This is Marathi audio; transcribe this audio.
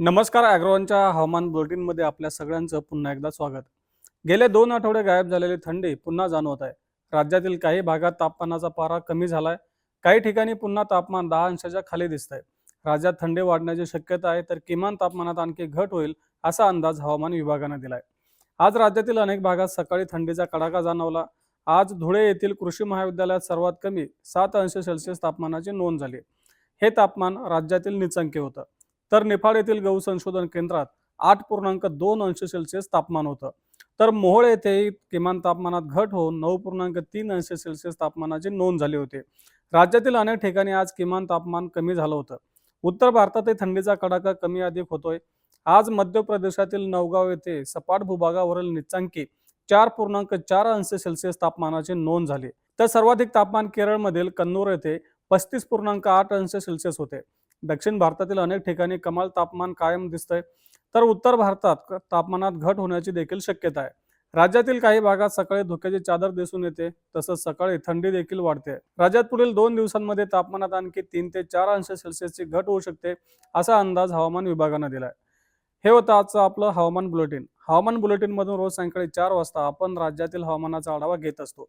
नमस्कार अॅग्रोनच्या हवामान बुलेटिनमध्ये आपल्या सगळ्यांचं पुन्हा एकदा स्वागत. गेले दोन आठवडे गायब झालेली थंडी पुन्हा जाणवत आहे. राज्यातील काही भागात तापमानाचा पारा कमी झालाय. काही ठिकाणी पुन्हा तापमान दहा अंशाच्या खाली दिसतंय. राज्यात थंडी वाढण्याची शक्यता आहे तर किमान तापमानात आणखी घट होईल असा अंदाज हवामान विभागानं दिलाय. आज राज्यातील अनेक भागात सकाळी थंडीचा कडाका जाणवला. आज धुळे येथील कृषी महाविद्यालयात सर्वात कमी सात अंश सेल्सिअस तापमानाची नोंद झाली. हे तापमान राज्यातील निचंके होतं. तर निफाड येथील गहू संशोधन केंद्रात आठ पूर्णांक दोन अंश सेल्सिअस तापमान होतं. तर मोहोळ येथेही किमान तापमानात घट होऊन नऊ पूर्णांक तीन अंश सेल्सिअस तापमानाची नोंद झाली होती. राज्यातील अनेक ठिकाणी आज किमान तापमान कमी झालं होतं. उत्तर भारतातही थंडीचा कडाका कमी अधिक होतोय. आज मध्य प्रदेशातील नवगाव येथे सपाट भूभागावरील निचांकी चार पूर्णांक चार अंश सेल्सिअस तापमानाची नोंद झाली. तर सर्वाधिक तापमान केरळमधील कन्नूर येथे पस्तीस पूर्णांक आठ अंश सेल्सिअस होते. दक्षिण भारतातील अनेक ठिकाणी कमाल तापमान कायम दिसतंय. तर उत्तर भारतात तापमानात घट होण्याची देखील शक्यता आहे. राज्यातील काही भागात सकाळी धुक्याची चादर दिसून येते तसंच सकाळी थंडी देखील वाढते. राज्यात पुढील दोन दिवसांमध्ये तापमानात आणखी तीन ते चार अंश सेल्सिअसची घट होऊ शकते असा अंदाज हवामान विभागानं दिलाय. हे होतं आजचं आपलं हवामान बुलेटिन. हवामान बुलेटिनमधून रोज सायंकाळी चार वाजता आपण राज्यातील हवामानाचा आढावा घेत असतो.